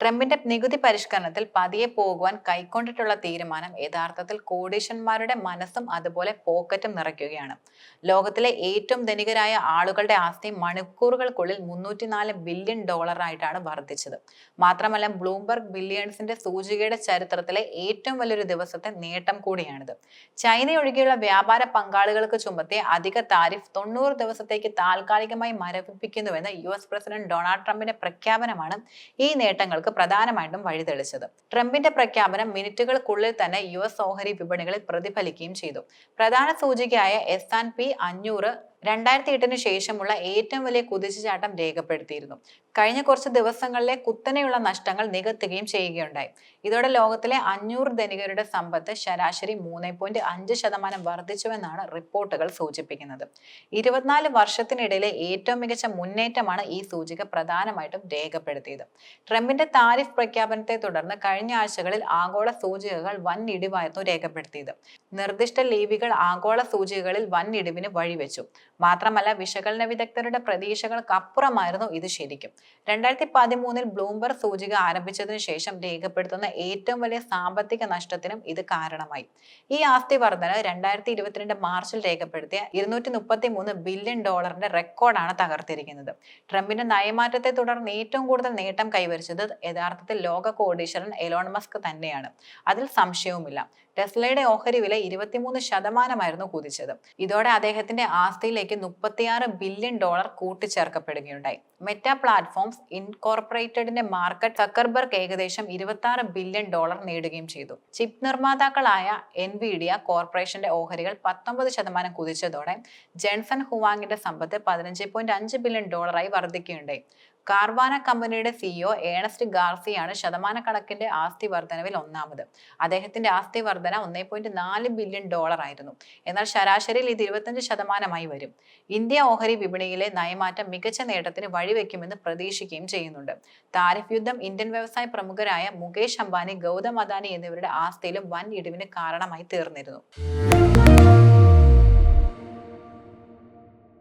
ട്രംപിന്റെ നികുതി പരിഷ്കരണത്തിൽ പതിയെ പോകുവാൻ കൈക്കൊണ്ടിട്ടുള്ള തീരുമാനം യഥാർത്ഥത്തിൽ കോടീശന്മാരുടെ മനസ്സും അതുപോലെ പോക്കറ്റും നിറയ്ക്കുകയാണ്. ലോകത്തിലെ ഏറ്റവും ധനികരായ ആളുകളുടെ ആസ്തി മണിക്കൂറുകൾക്കുള്ളിൽ മുന്നൂറ്റിനാല് ബില്യൺ ഡോളറായിട്ടാണ് വർദ്ധിച്ചത്. മാത്രമല്ല ബ്ലൂംബർഗ് ബില്യൺസിന്റെ സൂചികയുടെ ചരിത്രത്തിലെ ഏറ്റവും വലിയൊരു ദിവസത്തെ നേട്ടം കൂടിയാണിത്. ചൈന ഒഴികെയുള്ള വ്യാപാര പങ്കാളികൾക്ക് ചുമത്തിയ അധിക താരിഫ് തൊണ്ണൂറ് ദിവസത്തേക്ക് താൽക്കാലികമായി മരവിപ്പിക്കുന്നുവെന്ന് യു എസ് പ്രസിഡന്റ് ഡൊണാൾഡ് ട്രംപിന്റെ പ്രഖ്യാപനമാണ് ഈ നേട്ടങ്ങൾക്ക് പ്രധാനമായിട്ടും വഴിതെളിച്ചത്. ട്രംപിന്റെ പ്രഖ്യാപനം മിനിറ്റുകൾക്കുള്ളിൽ തന്നെ യു എസ് ഓഹരി വിപണികളിൽ പ്രതിഫലിക്കുകയും ചെയ്തു. പ്രധാന സൂചികയായ എസ് ആൻഡ് പി അഞ്ഞൂറ് രണ്ടായിരത്തി എട്ടിന് ശേഷമുള്ള ഏറ്റവും വലിയ കുതിച്ചുചാട്ടം രേഖപ്പെടുത്തിയിരുന്നു. കഴിഞ്ഞ കുറച്ച് ദിവസങ്ങളിലെ കുത്തനെയുള്ള നഷ്ടങ്ങൾ നികത്തുകയും ചെയ്യുകയുണ്ടായി. ഇതോടെ ലോകത്തിലെ അഞ്ഞൂറ് ധനികരുടെ സമ്പത്ത് ശരാശരി മൂന്ന് പോയിന്റ് അഞ്ച് ശതമാനം വർദ്ധിച്ചുവെന്നാണ് റിപ്പോർട്ടുകൾ സൂചിപ്പിക്കുന്നത്. ഇരുപത്തിനാല് വർഷത്തിനിടയിലെ ഏറ്റവും മികച്ച മുന്നേറ്റമാണ് ഈ സൂചിക പ്രധാനമായിട്ടും രേഖപ്പെടുത്തിയത്. ട്രംപിന്റെ താരിഫ് പ്രഖ്യാപനത്തെ തുടർന്ന് കഴിഞ്ഞ ആഴ്ചകളിൽ ആഗോള സൂചികകൾ വൻ ഇടിവായിരുന്നു രേഖപ്പെടുത്തിയത്. നിർദ്ദിഷ്ട ലീവികൾ ആഗോള സൂചികകളിൽ വൻ ഇടിവിന് വഴിവെച്ചു. മാത്രമല്ല വിശകലന വിദഗ്ധരുടെ പ്രതീക്ഷകൾക്കപ്പുറമായിരുന്നു ഇത് ശരിക്കും. രണ്ടായിരത്തി പതിമൂന്നിൽ ബ്ലൂംബർഗ് സൂചിക ആരംഭിച്ചതിനു ശേഷം രേഖപ്പെടുത്തുന്ന ഏറ്റവും വലിയ സാമ്പത്തിക നഷ്ടത്തിനും ഇത് കാരണമായി. ഈ ആസ്തി വർധന രണ്ടായിരത്തി ഇരുപത്തിരണ്ട് മാർച്ചിൽ രേഖപ്പെടുത്തിയ ഇരുന്നൂറ്റി മുപ്പത്തി മൂന്ന് ബില്യൺ ഡോളറിന്റെ റെക്കോർഡാണ് തകർത്തിരിക്കുന്നത്. ട്രംപിന്റെ നയമാറ്റത്തെ തുടർന്ന് ഏറ്റവും കൂടുതൽ നേട്ടം കൈവരിച്ചത് യഥാർത്ഥത്തിൽ ലോക കോടീശ്വരൻ എലോൺ മസ്ക് തന്നെയാണ്. അതിൽ സംശയവുമില്ല. ടെസ്ലയുടെ ഓഹരി വില ഇരുപത്തിമൂന്ന് ശതമാനമായിരുന്നു കുതിച്ചത്. ഇതോടെ അദ്ദേഹത്തിന്റെ ആസ്തിയിലേക്ക് മുപ്പത്തിയാറ് ബില്യൺ ഡോളർ കൂട്ടിച്ചേർക്കപ്പെടുകയുണ്ടായി. മെറ്റ പ്ലാറ്റ്ഫോംസ് ഇൻകോർപ്പറേറ്റഡിന്റെ മാർക്കറ്റ് സക്കർബർഗ് ഏകദേശം ഇരുപത്തി ബില്യൺ ഡോളർ നേടുകയും ചെയ്തു. ചിപ്പ് നിർമ്മാതാക്കളായ എൻവിഡിയ കോർപ്പറേഷന്റെ ഓഹരികൾ പത്തൊമ്പത് ശതമാനം കുതിച്ചതോടെ ജെൻസൺ ഹുവാങ്ങിന്റെ സമ്പത്ത് പതിനഞ്ച് ബില്യൺ ഡോളറായി വർദ്ധിക്കുകയുണ്ടായി. കാർവാന കമ്പനിയുടെ സിഇഒ ഏണസ്റ്റ് ഗാർസിയാണ് ശതമാനക്കണക്കിന്റെ ആസ്തി വർധനവിൽ ഒന്നാമത്. അദ്ദേഹത്തിന്റെ ആസ്തി വർധന ഒന്നേ പോയിന്റ് നാല് ബില്യൺ ഡോളർ ആയിരുന്നു. എന്നാൽ ശരാശരിയിൽ ഇത് ഇരുപത്തഞ്ച് ശതമാനമായി വരും. ഇന്ത്യ ഓഹരി വിപണിയിലെ നയമാറ്റം മികച്ച നേട്ടത്തിന് വഴിവെക്കുമെന്ന് പ്രതീക്ഷിക്കുകയും ചെയ്യുന്നുണ്ട്. താരിഫ് യുദ്ധം ഇന്ത്യൻ വ്യവസായ പ്രമുഖരായ മുകേഷ് അംബാനി ഗൗതം അദാനി എന്നിവരുടെ ആസ്തിയിലും വൻ ഇടിവിന് കാരണമായി തീർന്നിരുന്നു.